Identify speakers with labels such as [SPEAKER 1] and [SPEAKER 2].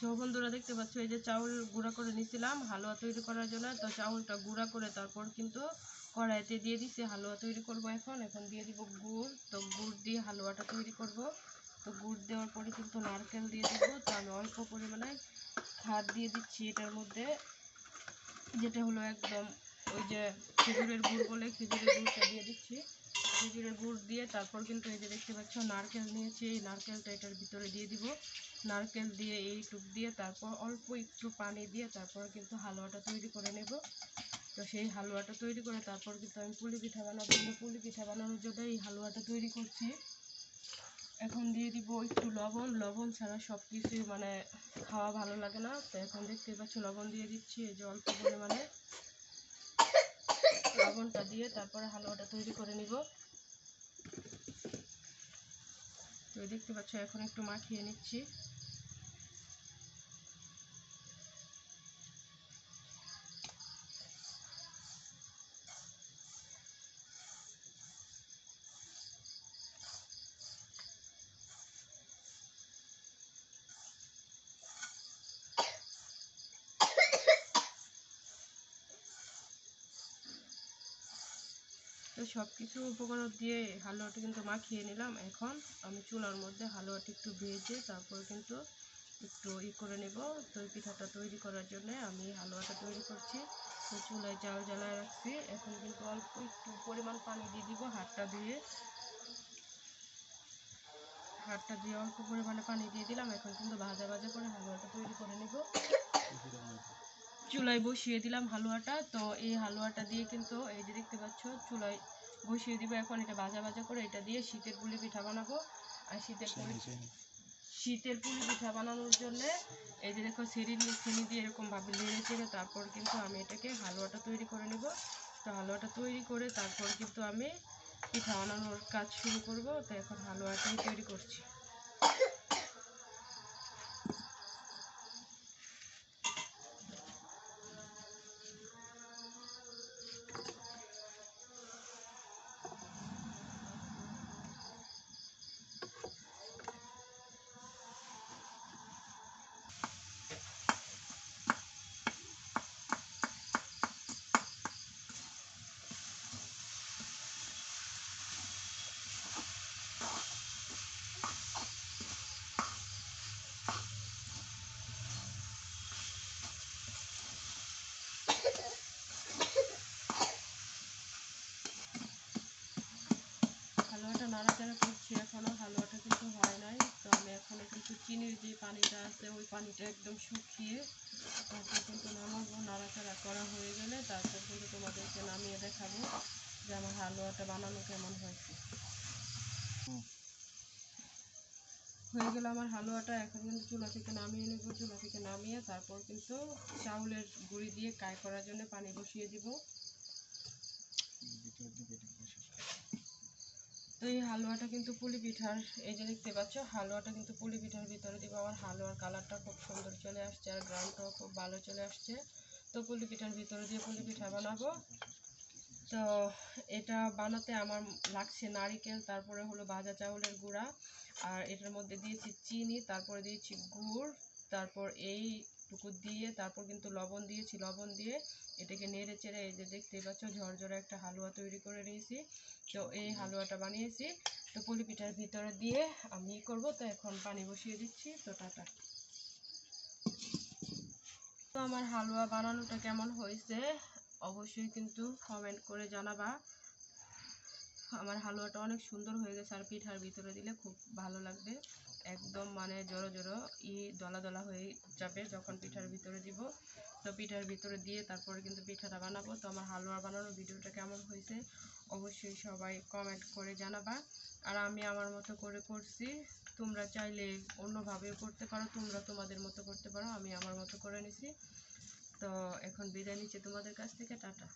[SPEAKER 1] So বন্ধুরা দেখতে পাচ্ছ, এই যে চাউল গুঁড়া করে নিয়েছিলাম, হালুয়া তৈরি করার জন্য। তো চাউলটা গুঁড়া করে তারপর কিন্তু কড়াইতে দিয়ে দিছি, হালুয়া তৈরি করব এখন। এখন দিয়ে দিব গুড়। তো গুড় দিয়ে হালুয়াটা তৈরি করব। তো গুড় দেওয়ার পরে কিন্তু নারকেল দিয়ে দিব। তো আমি অল্প পরিমাণে খাদ দিয়ে দিচ্ছি এটার মধ্যে, যেটা হলো একদম ওই যে খেজুরের গুড় বলে খেজুরের গুড়টা দিয়ে দিচ্ছি। খেজুরের গুড় দিয়ে তারপর কিন্তু এই যে দেখতে পাচ্ছ, নারকেল নিয়েছি। এই নারকেলটা এটার ভিতরে দিয়ে দিব। নারকেল দিয়ে এই টুক দিয়ে তারপর অল্প একটু পানি দিয়ে তারপর কিন্তু হালুয়াটা তৈরি করে নেব। তো সেই হালুয়াটা তৈরি করে তারপর কিন্তু আমি পুলি পিঠা বানাবো। পুলি পিঠা বানানোর জন্য এই হালুয়াটা তৈরি করছি। এখন দিয়ে দিব একটু লবণ। লবণ ছাড়া সব কিছুই মানে খাওয়া ভালো লাগে না। তো এখন দেখতে পাচ্ছ, লবণ দিয়ে দিচ্ছি এই যে অল্প পরিমাণে। লবণটা দিয়ে তারপরে হালুয়াটা তৈরি করে নিব। তো দেখতে পাচ্ছ এখন একটু মাখিয়ে নিচ্ছি। তো সব কিছু উপকরণ দিয়ে হালুয়াটা কিন্তু মাখিয়ে নিলাম। এখন আমি চুলার মধ্যে হালুয়াটা একটু ভেজে তারপর কিন্তু একটু ই করে নেব। তো পিঠাটা তৈরি করার জন্য আমি হালুয়াটা তৈরি করছি। তো চুলায় চাল জ্বালায় রাখছি। এখন কিন্তু অল্প একটু পরিমাণ পানি দিয়ে দিব হাতটা ধুয়ে। হাতটা দিয়ে অল্প পরিমাণে পানি দিয়ে দিলাম। এখন কিন্তু ভাজা ভাজা করে হালুয়াটা তৈরি করে নেব। চুলায় বসিয়ে দিলাম হালুয়াটা। তো এই হালুয়াটা দিয়ে কিন্তু এই যে দেখতে পাচ্ছ চুলায় বসিয়ে দিব। এখন এটা ভাজা ভাজা করে এটা দিয়ে শীতের পুলি পিঠা বানাবো। আর শীতের পুলি শীতের পুলি পিঠা বানানোর জন্য এই যে দেখো সিঁড়ি দিয়ে চিনি দিয়ে এরকম ভাবে চেড়ে তারপর কিন্তু আমি এটাকে হালুয়াটা তৈরি করে নেব। তো হালুয়াটা তৈরি করে তারপর কিন্তু আমি পিঠা বানানোর কাজ শুরু করব। তো এখন হালুয়াটাই তৈরি করছি হালুয়াটা নাড়াচাড়া করছি এখনও হালুয়াটা কিন্তু হয় নাই। তো আমি এখনও কিন্তু চিনির যে পানিটা আছে, ওই পানিটা একদম শুকিয়ে তারপর কিন্তু নামাবো। নাড়াচাড়া করা হয়ে গেলে তারপর কিন্তু তোমাদেরকে নামিয়ে দেখাবো যে আমার হালুয়াটা বানানো কেমন হয়েছে। হয়ে গেল আমার হালুয়াটা, এখন কিন্তু চুলা থেকে নামিয়ে নেব। চুলা থেকে নামিয়ে তারপর কিন্তু চাউলের গুঁড়ি দিয়ে কায় করার জন্য পানি বসিয়ে দিব। তো এই হালুয়াটা কিন্তু পুলি পিঠার এই যে দেখতে পাচ্ছ, হালুয়াটা কিন্তু পুলি পিঠার ভিতরে দিব। আমার হালুয়ার কালারটা খুব সুন্দর চলে আসছে আর গ্রামটাও খুব ভালো চলে আসছে। তো পুলি পিঠার ভিতরে দিয়ে পুলি পিঠা বানাবো। তো এটা বানাতে আমার লাগছে নারিকেল, তারপরে হলো ভাজা চাউলের গুঁড়া, আর এটার মধ্যে দিয়েছি চিনি, তারপরে দিয়েছি গুড়, তারপর এইটুকু দিয়ে তারপর কিন্তু লবণ দিয়েছি, লবণ দিয়ে এটাকে নেড়ে চেড়ে এই যে দেখতেই পাচ্ছ ঝরঝরে একটা হালুয়া তৈরি করে নিয়েছি। তো এই হালুয়াটা বানিয়েছি। তো পুলি পিঠার ভিতরে দিয়ে আমি করব, তো এখন পানি বসিয়ে দিচ্ছি। তো টাটা। তো আমার হালুয়া বানানোটা কেমন হয়েছে অবশ্যই কিন্তু কমেন্ট করে জানাবা। আমার হালুয়াটা অনেক সুন্দর হয়ে গেছে আর পিঠার ভিতরে দিলে খুব ভালো লাগবে। একদম মানে জড়ো জড়ো ই দলা দলা হয়ে যাবে যখন পিঠার ভিতরে দিব। তো পিঠার ভিতরে দিয়ে তারপরে কিন্তু পিঠাটা বানাবো। তো আমার হালুয়া বানানোর ভিডিওটা কেমন হয়েছে অবশ্যই সবাই কমেন্ট করে জানাবা। আর আমি আমার মতো করে করছি। তোমরা চাইলে অন্যভাবেও করতে পারো, তোমরা তোমাদের মতো করতে পারো, আমি আমার মতো করে নিছি। তো এখন বিদায় নিচ্ছি তোমাদের কাছ থেকে, টাটা।